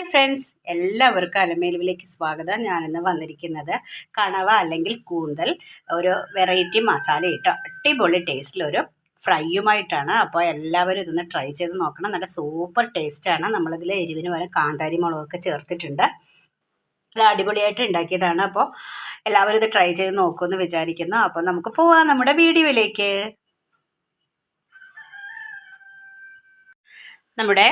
Hi friends. എല്ലാവർക്കും അലമേലുവിലേക്ക് സ്വാഗതം. ഞാനിന്ന് വന്നിരിക്കുന്നത് കണവ അല്ലെങ്കിൽ കൂന്തൽ ഒരു വെറൈറ്റി മസാല ഇട്ട് അടിപൊളി ടേസ്റ്റിലൊരു ഫ്രൈയുമായിട്ടാണ്. അപ്പോൾ എല്ലാവരും ഇതൊന്ന് ട്രൈ ചെയ്ത് നോക്കണം. നല്ല സൂപ്പർ ടേസ്റ്റാണ് നമ്മളിതിൽ എരിവിന് വരെ കാന്താരി മുളകൊക്കെ ചേർത്തിട്ടുണ്ട്. നല്ല അടിപൊളിയായിട്ട് ഉണ്ടാക്കിയതാണ്. അപ്പോൾ എല്ലാവരും ഇത് ട്രൈ ചെയ്ത് നോക്കുമെന്ന് വിചാരിക്കുന്നു. അപ്പോൾ നമുക്ക് പോവാം നമ്മുടെ വീഡിയോയിലേക്ക്. നമ്മുടെ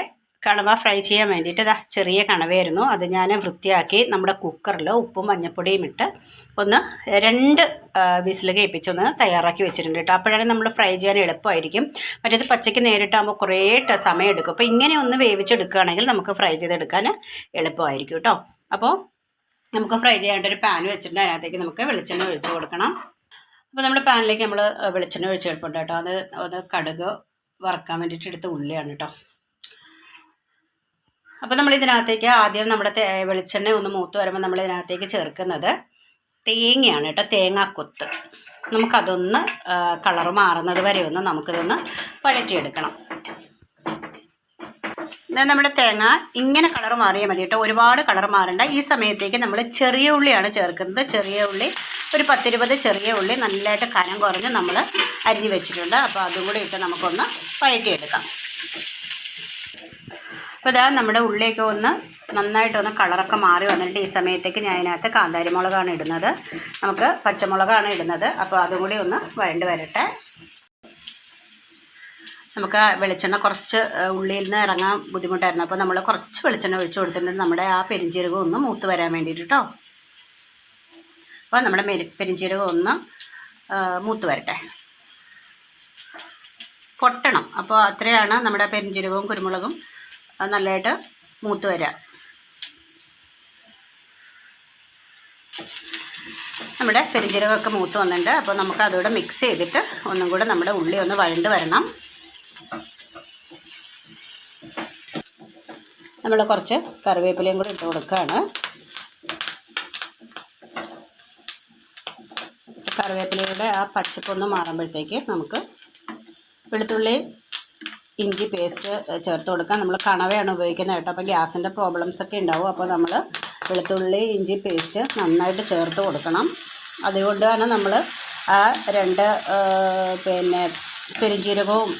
കണവ ഫ്രൈ ചെയ്യാൻ വേണ്ടിയിട്ട് ഇതാ ചെറിയ കണവയായിരുന്നു. അത് ഞാൻ വൃത്തിയാക്കി നമ്മുടെ കുക്കറിൽ ഉപ്പും മഞ്ഞപ്പൊടിയും ഇട്ട് ഒന്ന് രണ്ട് വിസിൽ കേൾപ്പിച്ചൊന്ന് തയ്യാറാക്കി വെച്ചിട്ടുണ്ട് കേട്ടോ. അപ്പോഴാണ് നമ്മൾ ഫ്രൈ ചെയ്യാൻ എളുപ്പമായിരിക്കും. മറ്റേത് പച്ചയ്ക്ക് നേരിട്ടാകുമ്പോൾ കുറേ സമയം എടുക്കും അപ്പോൾ ഇങ്ങനെ ഒന്ന് വേവിച്ചെടുക്കുകയാണെങ്കിൽ നമുക്ക് ഫ്രൈ ചെയ്തെടുക്കാൻ എളുപ്പമായിരിക്കും കേട്ടോ. അപ്പോൾ നമുക്ക് ഫ്രൈ ചെയ്യാനായിട്ട് ഒരു പാൻ വെച്ചിട്ടുണ്ട്. അതിനകത്തേക്ക് നമുക്ക് വെളിച്ചെണ്ണ ഒഴിച്ച് കൊടുക്കണം. അപ്പോൾ നമ്മുടെ പാനിലേക്ക് നമ്മൾ വെളിച്ചെണ്ണ ഒഴിച്ച് കൊടുപ്പുണ്ട് കേട്ടോ. അത് അത് കടുക് വറക്കാൻ വേണ്ടിയിട്ട് എടുത്ത ഉള്ളിയാണ് കേട്ടോ. അപ്പോൾ നമ്മൾ ഇതിനകത്തേക്ക് ആദ്യം നമ്മുടെ വെളിച്ചെണ്ണ ഒന്ന് മൂത്ത് വരുമ്പോൾ നമ്മൾ ഇതിനകത്തേക്ക് ചേർക്കുന്നത് തേങ്ങയാണ് കേട്ടോ തേങ്ങാക്കൊത്ത് നമുക്കതൊന്ന് കളർ മാറുന്നത് വരെ ഒന്ന് നമുക്കിതൊന്ന് പഴറ്റിയെടുക്കണം നമ്മുടെ തേങ്ങ ഇങ്ങനെ കളർ മാറിയാൽ മതി കേട്ടോ ഒരുപാട് കളർ മാറണ്ട. ഈ സമയത്തേക്ക് നമ്മൾ ചെറിയ ഉള്ളിയാണ് ചേർക്കുന്നത്. ചെറിയ ഉള്ളി ഒരു പത്തിരുപത് ചെറിയ ഉള്ളി നല്ലതായിട്ട് കനം കുറഞ്ഞ് നമ്മൾ അരിഞ്ഞ് വെച്ചിട്ടുണ്ട്. അപ്പോൾ അതും കൂടി ഇട്ട് നമുക്കൊന്ന് വഴറ്റിയെടുക്കാം. അപ്പോൾ ഇതാ നമ്മുടെ ഉള്ളിയൊക്കെ ഒന്ന് നന്നായിട്ടൊന്ന് കളറൊക്കെ മാറി വന്നിട്ട് ഈ സമയത്തേക്ക് ഞാൻ അതിനകത്ത് കാന്താരി മുളകാണ് ഇടുന്നത്. നമുക്ക് പച്ചമുളകാണ് ഇടുന്നത്. അപ്പോൾ അതും കൂടി ഒന്ന് വേണ്ടി വരട്ടെ. നമുക്ക് വെളിച്ചെണ്ണ കുറച്ച് ഉള്ളിയിൽ നിന്ന് ഇറങ്ങാൻ ബുദ്ധിമുട്ടായിരുന്നു. അപ്പോൾ നമ്മൾ കുറച്ച് വെളിച്ചെണ്ണ ഒഴിച്ച് കൊടുത്തിട്ടുണ്ട്. നമ്മുടെ ആ പെരിഞ്ചീരകം ഒന്ന് മൂത്ത് വരാൻ വേണ്ടിയിട്ട് കേട്ടോ അപ്പോൾ നമ്മുടെ പെരിഞ്ചീരകം ഒന്ന് മൂത്ത് വരട്ടെ. പൊട്ടണം. അപ്പോൾ അത്രയാണ് നമ്മുടെ പെരിഞ്ചീരകവും കുരുമുളകും. അത് നല്ലതായിട്ട് മൂത്ത് വരാം. നമ്മുടെ പെരുജീരകമൊക്കെ മൂത്ത് വന്നിട്ടുണ്ട്. അപ്പോൾ നമുക്ക് അതുകൂടെ മിക്സ് ചെയ്തിട്ട് ഒന്നും കൂടെ നമ്മുടെ ഉള്ളി ഒന്ന് വഴണ്ട് വരണം. നമ്മൾ കുറച്ച് കറിവേപ്പിലയും കൂടി ഇട്ട് കൊടുക്കുകയാണ് കറിവേപ്പിലയുടെ ആ പച്ചപ്പൊന്ന് മാറുമ്പോഴത്തേക്ക് നമുക്ക് വെളുത്തുള്ളി ഇഞ്ചി പേസ്റ്റ് ചേർത്ത് കൊടുക്കാം. നമ്മൾ കണവയാണ് ഉപയോഗിക്കുന്നത് കേട്ടോ. അപ്പോൾ ഗ്യാസിന്റെ പ്രോബ്ലംസ് ഒക്കെ ഉണ്ടാവും. അപ്പോൾ നമ്മൾ വെളുത്തുള്ളി ഇഞ്ചി പേസ്റ്റ് നന്നായിട്ട് ചേർത്ത് കൊടുക്കണം. അതുകൊണ്ട് തന്നെ നമ്മൾ ആ രണ്ട് പിന്നെ പെരിഞ്ജീരകവും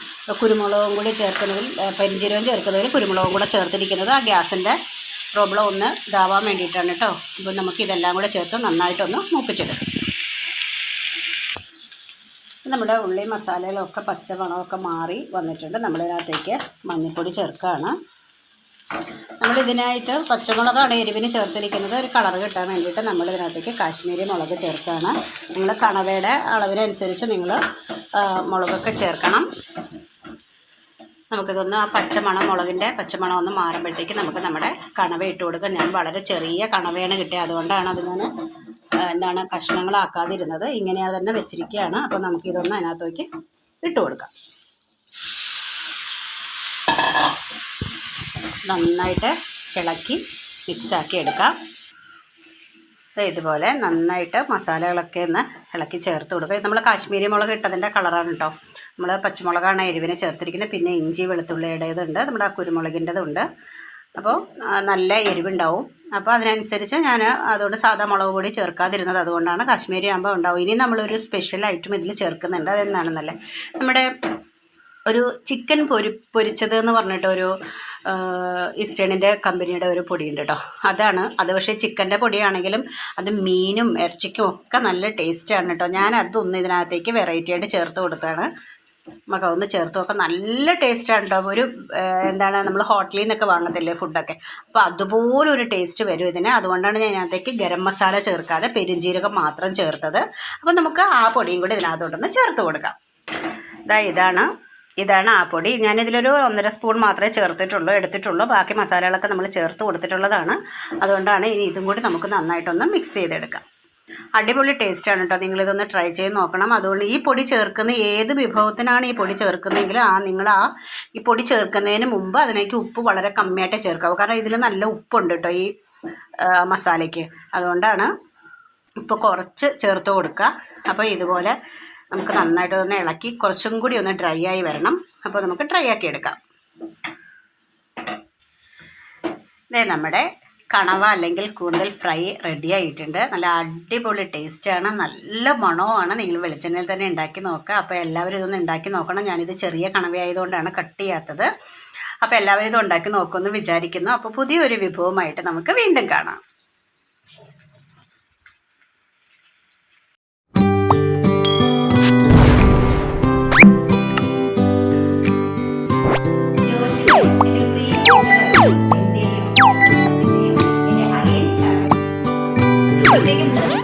കുരുമുളകും കൂടി ചേർക്കുന്നതിൽ പെരിഞ്ജീരകം ചേർക്കുന്നതിൽ കുരുമുളകും കൂടെ ചേർത്തിരിക്കുന്നത് ആ ഗ്യാസിന്റെ പ്രോബ്ലം ഒന്ന് ഇതാവാൻ വേണ്ടിയിട്ടാണ് കേട്ടോ. അപ്പോൾ നമുക്ക് ഇതെല്ലാം കൂടെ ചേർത്ത് നന്നായിട്ടൊന്ന് മൂപ്പിച്ചെടുക്കാം. നമ്മുടെ ഉള്ളി മസാലകളൊക്കെ പച്ചമണമൊക്കെ മാറി വന്നിട്ടുണ്ട്. നമ്മളിതിനകത്തേക്ക് മഞ്ഞൾപ്പൊടി ചേർക്കുകയാണ്. നമ്മളിതിനായിട്ട് പച്ചമുളകാണ് എരിവിന് ചേർത്തിരിക്കുന്നത്. ഒരു കളർ കിട്ടാൻ വേണ്ടിയിട്ട് നമ്മളിതിനകത്തേക്ക് കാശ്മീരി മുളക് ചേർക്കുകയാണ്. നിങ്ങൾ കണവയുടെ അളവിനനുസരിച്ച് നിങ്ങൾ മുളകൊക്കെ ചേർക്കണം. നമുക്കിതൊന്ന് ആ പച്ചമണം മുളകിന്റെ പച്ചമണം ഒന്ന് മാറുമ്പോഴത്തേക്ക് നമുക്ക് നമ്മുടെ കണവ ഇട്ട് കൊടുക്കാം ഞാൻ വളരെ ചെറിയ കണവയാണ് കിട്ടിയത്. അതുകൊണ്ടാണ് അത് എന്താണ് കഷ്ണങ്ങളാക്കാതിരുന്നത്. ഇങ്ങനെ തന്നെ വെച്ചിരിക്കുകയാണ്. അപ്പോൾ നമുക്കിതൊന്ന് അതിനകത്തേക്ക് ഇട്ട് കൊടുക്കാം. നന്നായിട്ട് ഇളക്കി മിക്സാക്കി എടുക്കാം. ഇതുപോലെ നന്നായിട്ട് മസാലകളൊക്കെ ഒന്ന് ഇളക്കി ചേർത്ത് കൊടുക്കുക നമ്മൾ കാശ്മീരി മുളക് ഇട്ടതിന്റെ കളറാണ് കേട്ടോ നമ്മൾ പച്ചമുളകാണ് എരിവിന് ചേർത്തിരിക്കുന്നത്. പിന്നെ ഇഞ്ചി വെളുത്തുള്ളിയുടേതുണ്ട്. നമ്മുടെ ആ കുരുമുളകിന്റെതുണ്ട് അപ്പോൾ നല്ല എരിവുണ്ടാവും. അപ്പോൾ അതിനനുസരിച്ച് ഞാൻ അതുകൊണ്ട് സാധാ മുളക് പൊടി ചേർക്കാതിരുന്നത് അതുകൊണ്ടാണ് കാശ്മീരി ആകുമ്പോൾ ഉണ്ടാവും. ഇനി നമ്മളൊരു സ്പെഷ്യൽ ഐറ്റം ഇതിൽ ചേർക്കുന്നുണ്ട്. അതെന്താണെന്നല്ലേ നമ്മുടെ ഒരു ചിക്കൻ പൊരി പൊരിച്ചത് എന്ന് പറഞ്ഞിട്ട് ഒരു ഈസ്റ്റേണിന്റെ കമ്പനിയുടെ ഒരു പൊടിയുണ്ട് കേട്ടോ അതാണ്. അത് പക്ഷേ ചിക്കന്റെ പൊടിയാണെങ്കിലും അത് മീനും ഇറച്ചിക്കും ഒക്കെ നല്ല ടേസ്റ്റാണ് കേട്ടോ ഞാൻ അതൊന്ന് ഇതിനകത്തേക്ക് വെറൈറ്റി ആയിട്ട് ചേർത്ത് കൊടുത്താണ് നമുക്ക് അതൊന്ന് ചേർത്ത് നോക്കാം നല്ല ടേസ്റ്റാണ് കേട്ടോ ഒരു എന്താണ് നമ്മൾ ഹോട്ടലിൽ നിന്നൊക്കെ വാങ്ങത്തില്ലേ ഫുഡൊക്കെ അപ്പോൾ അതുപോലെ ഒരു ടേസ്റ്റ് വരും ഇതിന്. അതുകൊണ്ടാണ് ഞാൻ ഇതിനകത്തേക്ക് ഗരം മസാല ചേർക്കാതെ പെരുംജീരകം മാത്രം ചേർത്തത്. അപ്പോൾ നമുക്ക് ആ പൊടിയും കൂടി ഇതിനകത്തോട്ടൊന്ന് ചേർത്ത് കൊടുക്കാം. ഇതാ ഇതാണ്. ഇതാണ് ആ പൊടി. ഞാനിതിലൊരു ഒന്നര സ്പൂൺ മാത്രമേ ചേർത്തിട്ടുള്ളൂ എടുത്തിട്ടുള്ളൂ. ബാക്കി മസാലകളൊക്കെ നമ്മൾ ചേർത്ത് കൊടുത്തിട്ടുള്ളതാണ്. അതുകൊണ്ടാണ് ഇനി ഇതും കൂടി നമുക്ക് നന്നായിട്ടൊന്ന് മിക്സ് ചെയ്തെടുക്കാം. അടിപൊളി ടേസ്റ്റാണ് കേട്ടോ. നിങ്ങളിതൊന്ന് ട്രൈ ചെയ്ത് നോക്കണം. അതുകൊണ്ട് ഈ പൊടി ചേർക്കുന്ന ഏത് വിഭവത്തിനാണ് ഈ പൊടി ചേർക്കുന്നതെങ്കിൽ ആ നിങ്ങൾ ആ ഈ പൊടി ചേർക്കുന്നതിന് മുമ്പ് അതിലേക്ക് ഉപ്പ് വളരെ കമ്മിയായിട്ട് ചേർക്കാവൂ. കാരണം ഇതിൽ നല്ല ഉപ്പുണ്ട് കേട്ടോ ഈ മസാലയ്ക്ക്. അതുകൊണ്ടാണ് ഉപ്പ് കുറച്ച് ചേർത്ത് കൊടുക്കുക. അപ്പോൾ ഇതുപോലെ നമുക്ക് നന്നായിട്ട് ഒന്ന് ഇളക്കി കുറച്ചും കൂടി ഒന്ന് ഡ്രൈ ആയി വരണം. അപ്പോൾ നമുക്ക് ഡ്രൈ ആക്കി എടുക്കാം. ഇതേ നമ്മുടെ കണവ അല്ലെങ്കിൽ കൂന്തൽ ഫ്രൈ റെഡി ആയിട്ടുണ്ട്. നല്ല അടിപൊളി ടേസ്റ്റാണ് നല്ല മണവുമാണ് നിങ്ങൾ വെളിച്ചെണ്ണയിൽ തന്നെ ഉണ്ടാക്കി നോക്കുക. അപ്പോൾ എല്ലാവരും ഇതൊന്ന് ഉണ്ടാക്കി നോക്കണം. ഞാനിത് ചെറിയ കണവയായതുകൊണ്ടാണ് കട്ട് ചെയ്യാത്തത്. അപ്പോൾ എല്ലാവരും ഇത് ഉണ്ടാക്കി നോക്കുമെന്ന് വിചാരിക്കുന്നു. അപ്പോൾ പുതിയൊരു വിഭവമായിട്ട് നമുക്ക് വീണ്ടും കാണാം. Thank you.